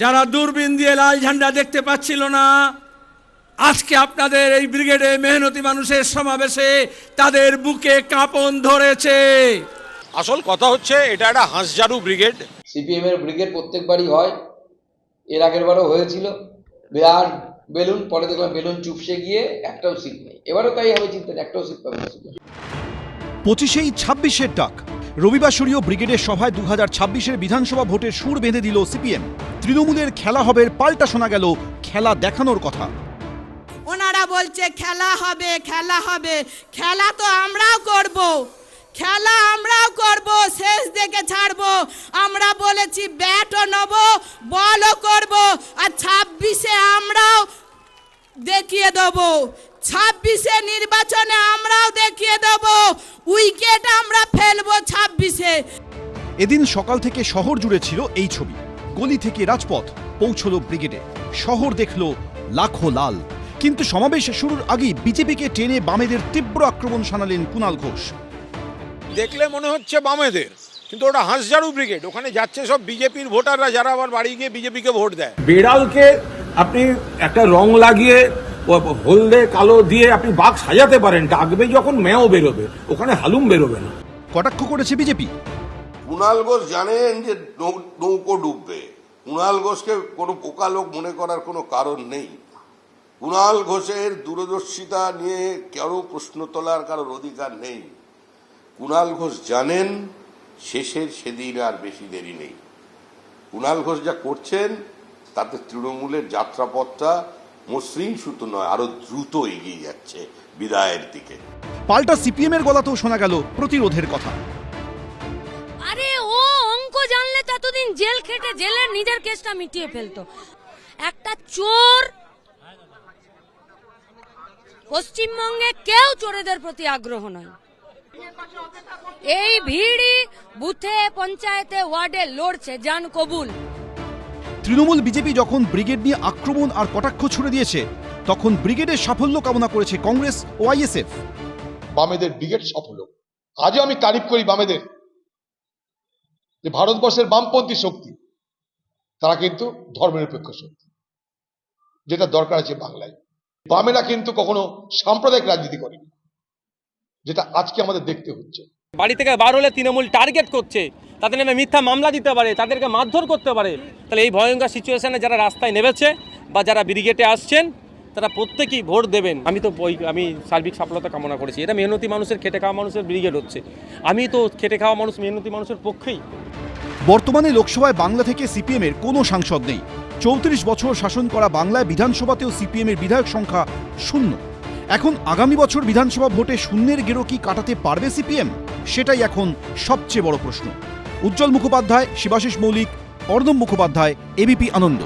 যারা দূরবীন দিয়ে লাল ঝান্ডা দেখতে পাচ্ছিল না আজকে আপনাদের এই ব্রিগেডে মেহনতি মানুষের সমাবেশে তাদের বুকে কাঁপন ধরেছে। আসল কথা হচ্ছে এটা একটা হাঁসজারু ব্রিগেড। সিপিএম এর ব্রিগেড প্রত্যেকবারই হয়। এর আগের বারও হয়েছিল। বিরাট বেলুন পরে দেখলাম বেলুন চুপসে গিয়ে একটাও সিট নেই। এবারও তাই হবে চিন্তা নেই, একটাও সিট পাবে পঁচিশেই ছাব্বিশের ডাক। রবিবাসরীয় ব্রিগেডের সভায় দু হাজার ছাব্বিশের বিধানসভা ভোটের সুর বেঁধে দিল সিপিএম। তৃণমূলের খেলা হবে, পাল্টা শোনা গেল, খেলা দেখানোর কথা। ওনারা বলছে, খেলা হবে খেলা হবে, খেলা তো আমরাও করব, খেলা আমরাও করব, শেষ দেখে ছাড়বো। আমরা বলেছি, ব্যাটও নেব, বলও করব, আর ছাব্বিশে আমরাও দেখিয়ে দেবো। ছাব্বিশে নির্বাচনে আমরাও দেখিয়ে দেবো উইকেট আমরা ফেলব ছাব্বিশে। এদিন সকাল থেকে শহর জুড়ে ছিল এই ছবি। গলি থেকে রাজপথ পৌঁছলো ব্রিগেডে। শহর দেখল লাখো লাল। কিন্তু সমাবেশ শুরুর আগেই বিজেপিকে টেনে বামেদের তীব্র আক্রমণ শানালেন কুণাল ঘোষ। দেখলে মনে হচ্ছে বামেদের কিন্তু ওটা হাঁসজারু ব্রিগেড। ওখানে যাচ্ছে সব বিজেপির ভোটাররা যারা আবার বাড়ি গিয়ে বিজেপিকে ভোট দেয়। বেড়ালকে আপনি একটা রং লাগিয়ে হলদে কালো দিয়ে আপনি বাঘ সাজাতে পারেন ডাকবে যখন মেও বেরোবে ওখানে হালুম বেরোবে না। কটাক্ষ করেছে বিজেপি? কুণাল ঘোষ জানেন যে নৌ- নৌকো ডুববে। কুণাল ঘোষকে কোনো পোকা লোক মনে করার কোনো কারণ নেই। কুণাল ঘোষের দূরদর্শিতা নিয়ে কারও প্রশ্ন তোলার কারোর অধিকার নেই। কুণাল ঘোষ জানেন শেষের সেদিন আর বেশি দেরি নেই। কুণাল ঘোষ যা করছেন তাতে তৃণমূলের যাত্রাপথটা মসৃণ সুতো নয় আরও দ্রুত এগিয়ে যাচ্ছে বিদায়ের দিকে। পাল্টা সিপিএম এর গলাতেও শোনা গেল প্রতিরোধের কথা। আরে ও অঙ্ক জানলে ততদিন জেল খেটে জেলের নিজের কেসটা মিটিয়ে ফেলতো। একটা চোর পশ্চিমবঙ্গে কেউ চোরেদের প্রতি আগ্রহ নয়। এই ভিড়ই বুথে পঞ্চায়েতে ওয়ার্ডে লড়ছে জান কবুল। তৃণমূল বিজেপি যখন ব্রিগেড নিয়ে আক্রমণ আর কটাক্ষ ছুড়ে দিয়েছে তখন ব্রিগেডের সাফল্য কামনা করেছে কংগ্রেস ও আইএসএফ বামেদের ব্রিগেড সফল আজও আমি তারিফ করি বামেদের। যে ভারতবর্ষের বামপন্থী শক্তি তারা কিন্তু ধর্মনিরপেক্ষ শক্তি। যেটা দরকার আছে বাংলায়। বামেরা কিন্তু কখনো সাম্প্রদায়িক রাজনীতি করেনি যেটা আজকে আমাদের দেখতে হচ্ছে। বাড়ি থেকে বার হলে তৃণমূল টার্গেট করছে। তাদের নামে মিথ্যা মামলা দিতে পারে, তাদেরকে মারধর করতে পারে। তাহলে এই ভয়ঙ্কর সিচুয়েশনে যারা রাস্তায় নেমেছে বা যারা ব্রিগেডে আসছেন, তারা প্রত্যেকেই ভোট দেবেন। আমি তো ওই আমি সার্বিক সফলতা কামনা করেছি। এটা মেহনতি মানুষের, খেটে খাওয়া মানুষের ব্রিগেড হচ্ছে। আমি তো খেটে খাওয়া মানুষ, মেহনতি মানুষের পক্ষেই। বর্তমানে লোকসভায় বাংলা থেকে সিপিএম এর কোনো সাংসদ নেই। চৌত্রিশ বছর শাসন করা বাংলায় বিধানসভাতেও সিপিএম এর বিধায়ক সংখ্যা শূন্য। এখন আগামী বছর বিধানসভা ভোটে শূন্যের গেরো কি কাটাতে পারবে সিপিএম? সেটাই এখন সবচেয়ে বড় প্রশ্ন। উজ্জ্বল মুখোপাধ্যায় শিবাশিস মৌলিক অর্ণব মুখোপাধ্যায় এবিপি আনন্দ।